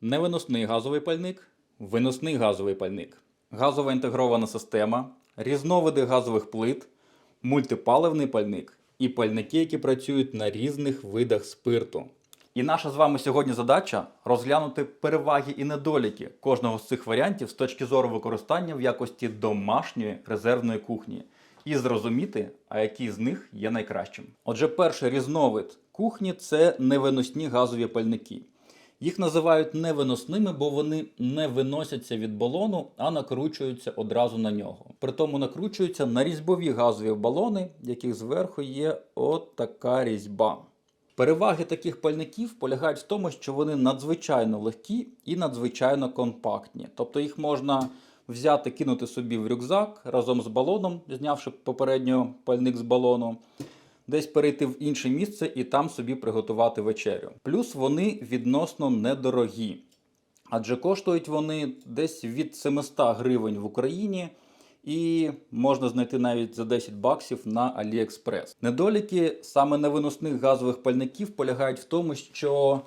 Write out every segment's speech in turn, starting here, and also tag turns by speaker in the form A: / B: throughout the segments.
A: Невиносний газовий пальник, виносний газовий пальник, газова інтегрована система, різновиди газових плит, мультипаливний пальник і пальники, які працюють на різних видах спирту. І наша з вами сьогодні задача розглянути переваги і недоліки кожного з цих варіантів з точки зору використання в якості домашньої резервної кухні і зрозуміти, а який з них є найкращим. Отже, перший різновид кухні це невиносні газові пальники. Їх називають невиносними, бо вони не виносяться від балону, а накручуються одразу на нього. Притому накручуються на різьбові газові балони, яких зверху є от така різьба. Переваги таких пальників полягають в тому, що вони надзвичайно легкі і надзвичайно компактні. Тобто їх можна взяти, кинути собі в рюкзак разом з балоном, знявши попередньо пальник з балону, десь перейти в інше місце і там собі приготувати вечерю. Плюс вони відносно недорогі, адже коштують вони десь від 700 гривень в Україні. І можна знайти навіть за 10 баксів на AliExpress. Недоліки саме невиносних газових пальників полягають в тому, що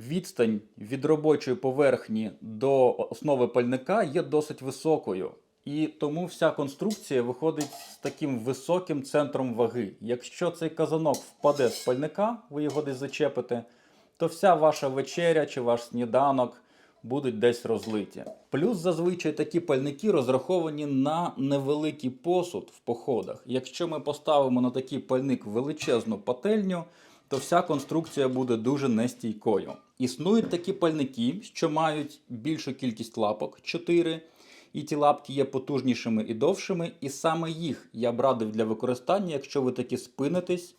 A: відстань від робочої поверхні до основи пальника є досить високою. І тому вся конструкція виходить з таким високим центром ваги. Якщо цей казанок впаде з пальника, ви його десь зачепите, то вся ваша вечеря чи ваш сніданок будуть десь розлиті. Плюс зазвичай такі пальники розраховані на невеликий посуд в походах. Якщо ми поставимо на такий пальник величезну пательню, то вся конструкція буде дуже нестійкою. Існують такі пальники, що мають більшу кількість лапок 4, і ті лапки є потужнішими і довшими, і саме їх я б радив для використання, якщо ви таки спинитесь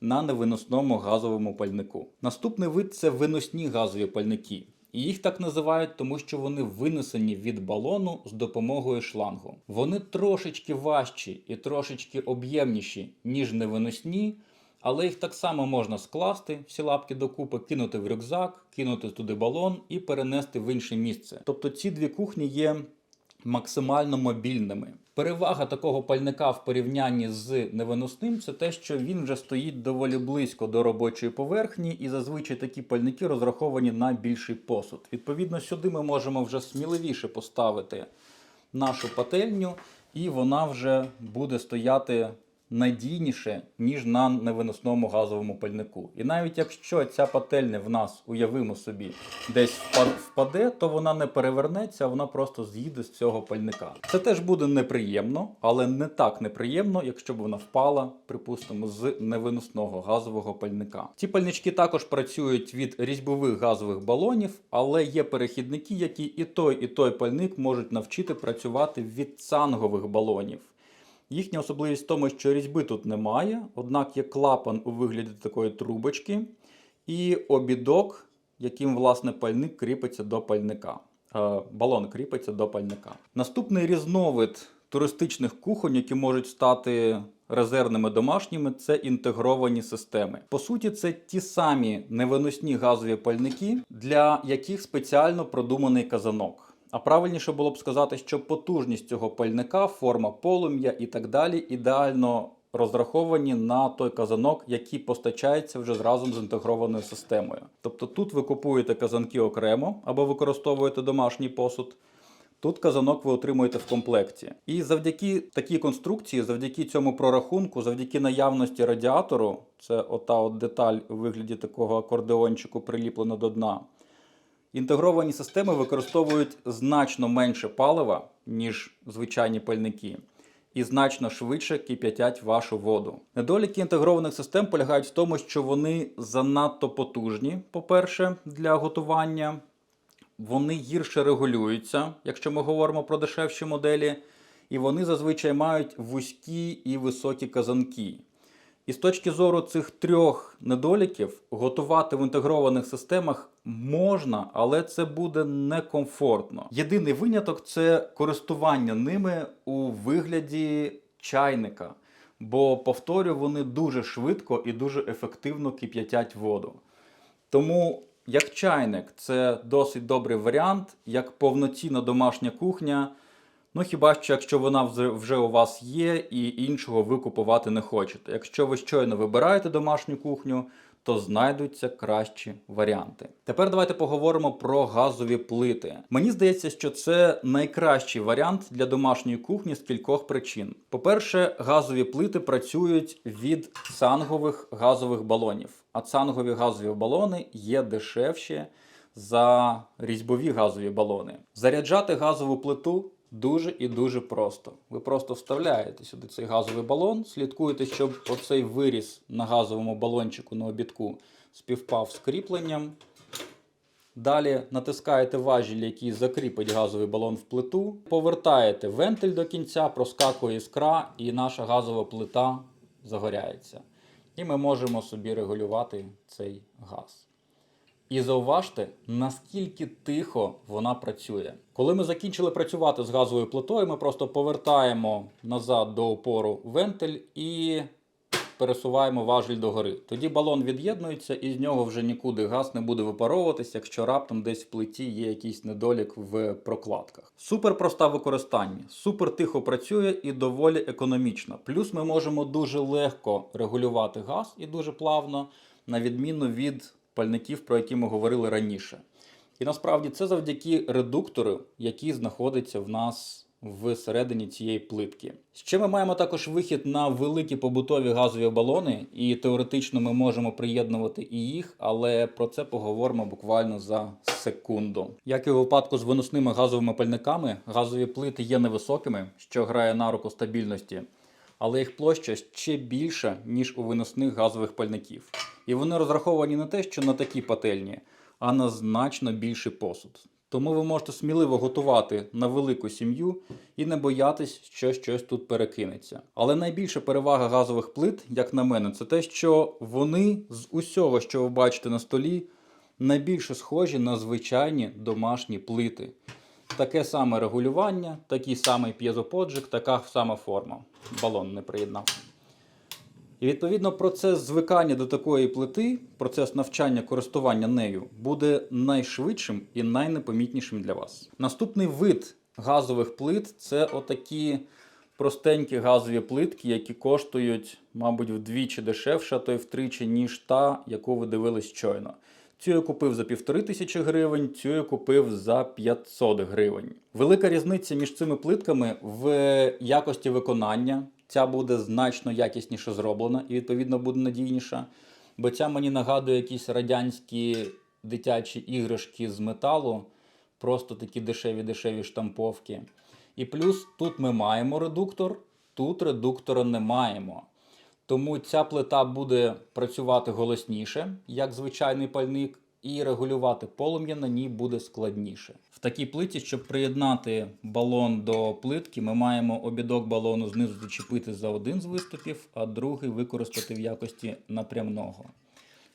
A: на невиносному газовому пальнику. Наступний вид це виносні газові пальники. І їх так називають, тому що вони винесені від балону з допомогою шлангу. Вони трошечки важчі і трошечки об'ємніші, ніж невиносні, але їх так само можна скласти, всі лапки докупи, кинути в рюкзак, кинути туди балон і перенести в інше місце. Тобто ці дві кухні є максимально мобільними. Перевага такого пальника в порівнянні з невиносним це те, що він вже стоїть доволі близько до робочої поверхні, і зазвичай такі пальники розраховані на більший посуд. Відповідно, сюди ми можемо вже сміливіше поставити нашу пательню, і вона вже буде стояти надійніше, ніж на невиносному газовому пальнику. І навіть якщо ця пательня в нас, уявимо собі, десь впаде, то вона не перевернеться, вона просто з'їде з цього пальника. Це теж буде неприємно, але не так неприємно, якщо б вона впала, припустимо, з невиносного газового пальника. Ці пальнички також працюють від різьбових газових балонів, але є перехідники, які і той, і той пальник можуть навчити працювати від цангових балонів. Їхня особливість в тому, що різьби тут немає, однак є клапан у вигляді такої трубочки і обідок, яким власне пальник кріпиться до пальника. Е, балон кріпиться до пальника. Наступний різновид туристичних кухонь, які можуть стати резервними домашніми, це інтегровані системи. По суті, це ті самі невиносні газові пальники, для яких спеціально продуманий казанок. А правильніше було б сказати, що потужність цього пальника, форма полум'я і так далі ідеально розраховані на той казанок, який постачається вже разом з інтегрованою системою. Тобто тут ви купуєте казанки окремо або використовуєте домашній посуд. Тут казанок ви отримуєте в комплекті. І завдяки такій конструкції, завдяки цьому прорахунку, завдяки наявності радіатору, це ота от деталь у вигляді такого акордеончику приліплена до дна. Інтегровані системи використовують значно менше палива, ніж звичайні пальники, і значно швидше кип'ятять вашу воду. Недоліки інтегрованих систем полягають в тому, що вони занадто потужні, по-перше, для готування. Вони гірше регулюються, якщо ми говоримо про дешевші моделі, і вони зазвичай мають вузькі і високі казанки. І з точки зору цих трьох недоліків, готувати в інтегрованих системах можна, але це буде некомфортно. Єдиний виняток це користування ними у вигляді чайника. Бо, повторю, вони дуже швидко і дуже ефективно кип'ятять воду. Тому як чайник це досить добрий варіант, як повноцінна домашня кухня. Ну хіба що якщо вона вже- у вас є і іншого ви купувати не хочете. Якщо ви щойно вибираєте домашню кухню, то знайдуться кращі варіанти. Тепер давайте поговоримо про газові плити. Мені здається, що це найкращий варіант для домашньої кухні з кількох причин. По-перше, газові плити працюють від цангових газових балонів, а цангові газові балони є дешевші за різьбові газові балони. Заряджати газову плиту дуже і дуже просто. Ви просто вставляєте сюди цей газовий балон, слідкуєте, щоб оцей виріс на газовому балончику на обідку співпав з кріпленням. Далі натискаєте важіль, який закріпить газовий балон в плиту, повертаєте вентиль до кінця, проскакує іскра, і наша газова плита загоряється. І ми можемо собі регулювати цей газ. І зауважте, наскільки тихо вона працює. Коли ми закінчили працювати з газовою плитою, ми просто повертаємо назад до опору вентиль і пересуваємо важіль догори. Тоді балон від'єднується і з нього вже нікуди газ не буде випаровуватися, якщо раптом десь в плиті є якийсь недолік в прокладках. Супер проста в використанні, супер тихо працює і доволі економічно. Плюс ми можемо дуже легко регулювати газ і дуже плавно, на відміну від пальників, про які ми говорили раніше. І насправді це завдяки редуктору, який знаходиться в нас всередині цієї плитки. Ще ми маємо також вихід на великі побутові газові балони, і теоретично ми можемо приєднувати і їх, але про це поговоримо буквально за секунду. Як і у випадку з виносними газовими пальниками, газові плити є невисокими, що грає на руку стабільності, але їх площа ще більша, ніж у виносних газових пальників. І вони розраховані не те, що на такі пательні, а на значно більший посуд. Тому ви можете сміливо готувати на велику сім'ю і не боятись, що щось тут перекинеться. Але найбільша перевага газових плит, як на мене, це те, що вони з усього, що ви бачите на столі, найбільше схожі на звичайні домашні плити. Таке саме регулювання, такий самий п'єзоподжик, така сама форма. Балон не приєднав. І відповідно процес звикання до такої плити, процес навчання користування нею буде найшвидшим і найнепомітнішим для вас. Наступний вид газових плит це отакі простенькі газові плитки, які коштують, мабуть, вдвічі дешевше, а то й втричі, ніж та, яку ви дивились щойно. Цю я купив за півтори тисячі гривень, цю я купив за 500 гривень. Велика різниця між цими плитками в якості виконання. Ця буде значно якісніше зроблена і, відповідно, буде надійніша. Бо ця мені нагадує якісь радянські дитячі іграшки з металу, просто такі дешеві-дешеві штамповки. І плюс тут ми маємо редуктор, тут редуктора не маємо. Тому ця плита буде працювати голосніше, як звичайний пальник, і регулювати полум'я на ній буде складніше. В такій плиті, щоб приєднати балон до плитки, ми маємо обідок балону знизу зачепити за один з виступів, а другий використати в якості напрямного.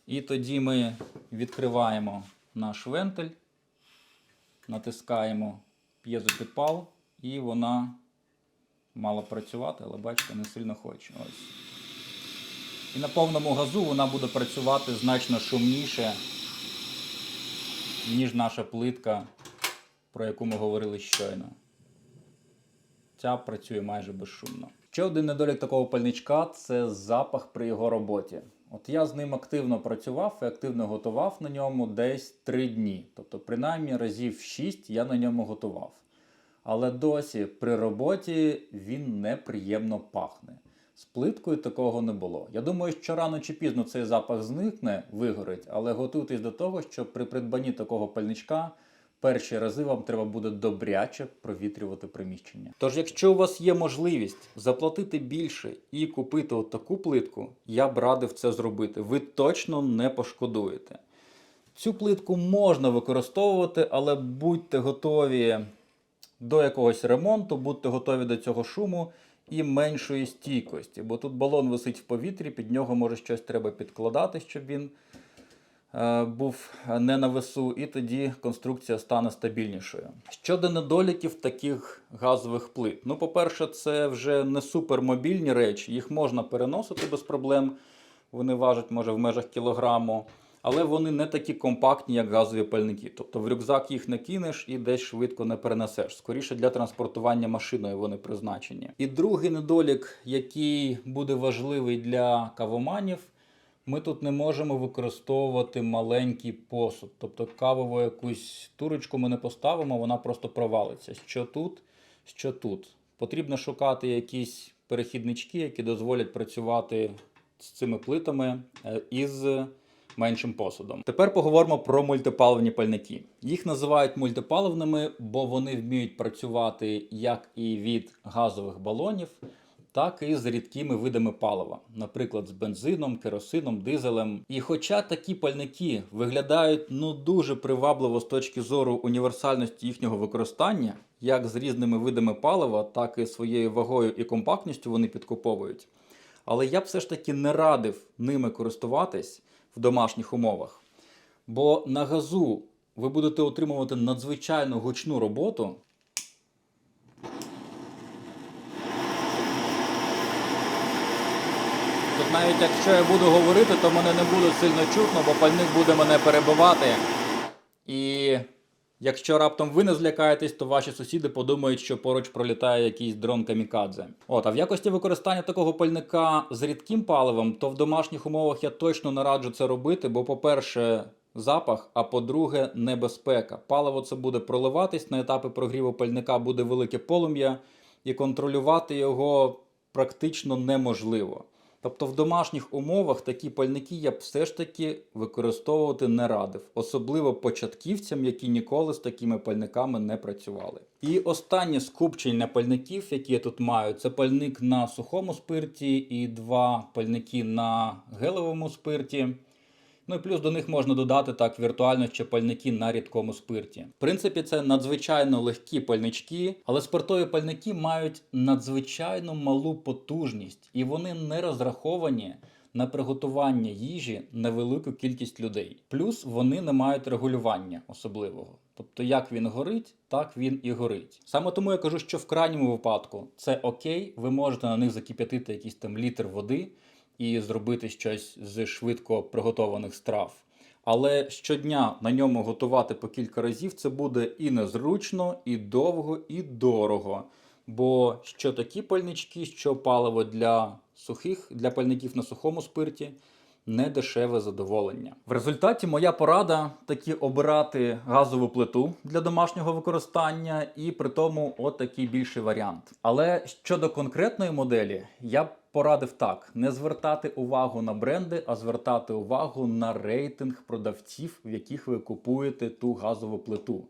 A: І тоді ми відкриваємо наш вентиль, натискаємо п'єзопідпал, і вона мала працювати, але бачите, не сильно хоче. Ось. І на повному газу вона буде працювати значно шумніше, ніж наша плитка, про яку ми говорили щойно. Ця працює майже безшумно. Ще один недолік такого пальничка це запах при його роботі. От я з ним активно працював і активно готував на ньому десь 3 дні. Тобто, принаймні разів 6 я на ньому готував. Але досі при роботі він неприємно пахне. З плиткою такого не було. Я думаю, що рано чи пізно цей запах зникне, вигорить, але готуйтесь до того, що при придбанні такого пальничка перші рази вам треба буде добряче провітрювати приміщення. Тож, якщо у вас є можливість заплатити більше і купити от таку плитку, я б радив це зробити. Ви точно не пошкодуєте. Цю плитку можна використовувати, але будьте готові до якогось ремонту, будьте готові до цього шуму і меншої стійкості. Бо тут балон висить в повітрі, під нього може щось треба підкладати, щоб він е, був не на весу, і тоді конструкція стане стабільнішою. Щодо недоліків таких газових плит. Ну, по-перше, це вже не супермобільні речі, їх можна переносити без проблем. Вони важать, може, в межах кілограму. Але вони не такі компактні, як газові пальники. Тобто в рюкзак їх не кинеш і десь швидко не перенесеш. Скоріше для транспортування машиною вони призначені. І другий недолік, який буде важливий для кавоманів, Ми тут не можемо використовувати маленький посуд. Тобто кавову якусь турочку ми не поставимо, вона просто провалиться. Що тут, що тут. Потрібно шукати якісь перехіднички, які дозволять працювати з цими плитами е, із меншим посудом. Тепер поговоримо про мультипаливні пальники. Їх називають мультипаливними, бо вони вміють працювати як і від газових балонів, так і з рідкими видами палива, наприклад, з бензином, керосином, дизелем. І хоча такі пальники виглядають ну дуже привабливо з точки зору універсальності їхнього використання, як з різними видами палива, так і своєю вагою і компактністю вони підкуповують. Але я б все ж таки не радив ними користуватись в домашніх умовах. Бо на газу ви будете отримувати надзвичайно гучну роботу. Тут навіть якщо я буду говорити, то мене не буде сильно чутно, бо пальник буде мене перебивати. І якщо раптом ви не злякаєтесь, то ваші сусіди подумають, що поруч пролітає якийсь дрон камікадзе. От, а в якості використання такого пальника з рідким паливом, то в домашніх умовах я точно не раджу це робити, бо, по-перше, запах, а по-друге, небезпека. Паливо це буде проливатись, на етапі прогріву пальника буде велике полум'я, і контролювати його практично неможливо. Тобто в домашніх умовах такі пальники я б все ж таки використовувати не радив, особливо початківцям, які ніколи з такими пальниками не працювали. І останнє скупчення пальників, які я тут маю, це пальник на сухому спирті і два пальники на гелевому спирті. Ну і плюс до них можна додати так віртуально ще пальники на рідкому спирті. В принципі, це надзвичайно легкі пальнички, але спиртові пальники мають надзвичайно малу потужність, і вони не розраховані на приготування їжі на велику кількість людей. Плюс вони не мають регулювання особливого. Тобто, як він горить, так він і горить. Саме тому я кажу, що в крайньому випадку це окей, ви можете на них закип'ятити якийсь там літр води і зробити щось з швидко приготованих страв. Але щодня на ньому готувати по кілька разів це буде і незручно, і довго, і дорого. Бо що такі пальнички, що паливо для сухих, для пальників на сухому спирті не дешеве задоволення. В результаті моя порада таки обирати газову плиту для домашнього використання, і при тому отакий більший варіант. Але щодо конкретної моделі, я б порадив так: не звертати увагу на бренди, а звертати увагу на рейтинг продавців, в яких ви купуєте ту газову плиту.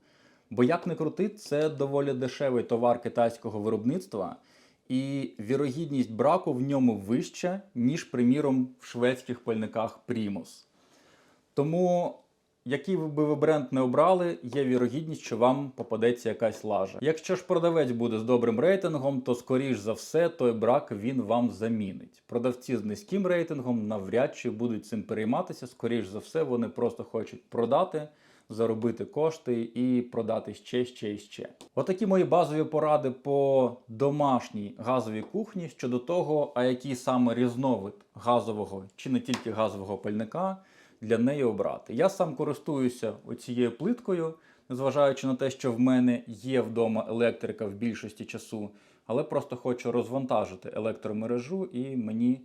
A: Бо як не крути, це доволі дешевий товар китайського виробництва, і вірогідність браку в ньому вища, ніж, приміром, в шведських пальниках Primus. Тому, який би ви бренд не обрали, є вірогідність, що вам попадеться якась лажа. Якщо ж продавець буде з добрим рейтингом, то скоріш за все той брак він вам замінить. Продавці з низьким рейтингом навряд чи будуть цим перейматися. Скоріш за все, вони просто хочуть продати заробити кошти і продати ще, ще і ще. Отакі мої базові поради по домашній газовій кухні щодо того, а який саме різновид газового чи не тільки газового пальника для неї обрати. Я сам користуюся оцією плиткою, незважаючи на те, що в мене є вдома електрика в більшості часу, але просто хочу розвантажити електромережу і мені.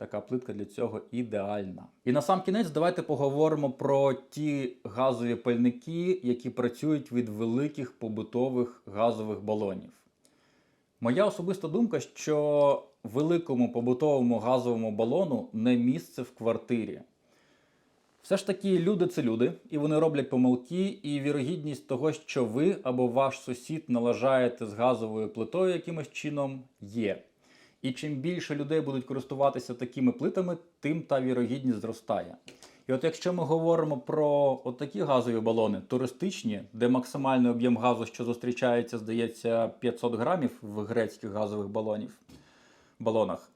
A: Така плитка для цього ідеальна. І на сам кінець давайте поговоримо про ті газові пальники, які працюють від великих побутових газових балонів. Моя особиста думка, що великому побутовому газовому балону не місце в квартирі. Все ж таки, люди це люди, і вони роблять помилки, і вірогідність того, що ви або ваш сусід налажаєте з газовою плитою якимось чином, є. І чим більше людей будуть користуватися такими плитами, тим та вірогідність зростає. І от якщо ми говоримо про такі газові балони, туристичні, де максимальний об'єм газу, що зустрічається, здається, 500 грамів в грецьких газових балонів, балонах,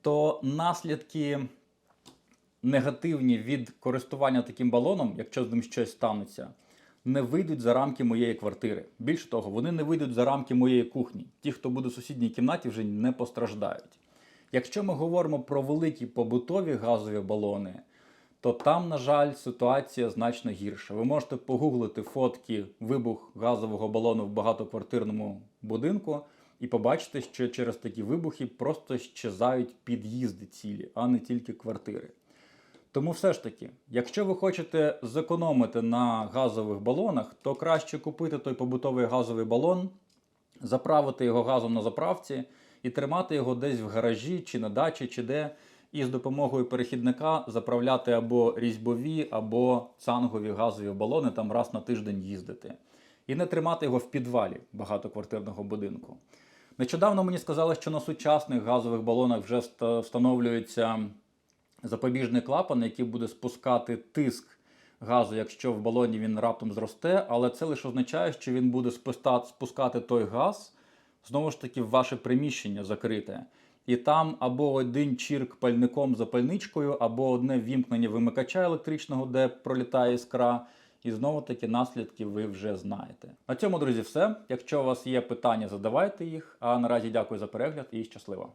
A: то наслідки негативні від користування таким балоном, якщо з ним щось станеться, не вийдуть за рамки моєї квартири. Більше того, вони не вийдуть за рамки моєї кухні. Ті, хто буде в сусідній кімнаті, вже не постраждають. Якщо ми говоримо про великі побутові газові балони, то там, на жаль, ситуація значно гірша. Ви можете погуглити фотки вибух газового балону в багатоквартирному будинку і побачите, що через такі вибухи просто щезають під'їзди цілі, а не тільки квартири. Тому все ж таки, якщо ви хочете зекономити на газових балонах, то краще купити той побутовий газовий балон, заправити його газом на заправці і тримати його десь в гаражі чи на дачі, чи де, і з допомогою перехідника заправляти або різьбові, або цангові газові балони там раз на тиждень їздити. І не тримати його в підвалі багатоквартирного будинку. Нещодавно мені сказали, що на сучасних газових балонах вже ста- встановлюється запобіжний клапан, який буде спускати тиск газу, якщо в балоні він раптом зросте, але це лише означає, що він буде спускати той газ знову ж таки в ваше приміщення закрите. І там або один чірк пальником за пальничкою, або одне вімкнення вимикача електричного, де пролітає іскра. І знову таки наслідки ви вже знаєте. На цьому, друзі, все. Якщо у вас є питання, задавайте їх. А наразі дякую за перегляд і щасливо.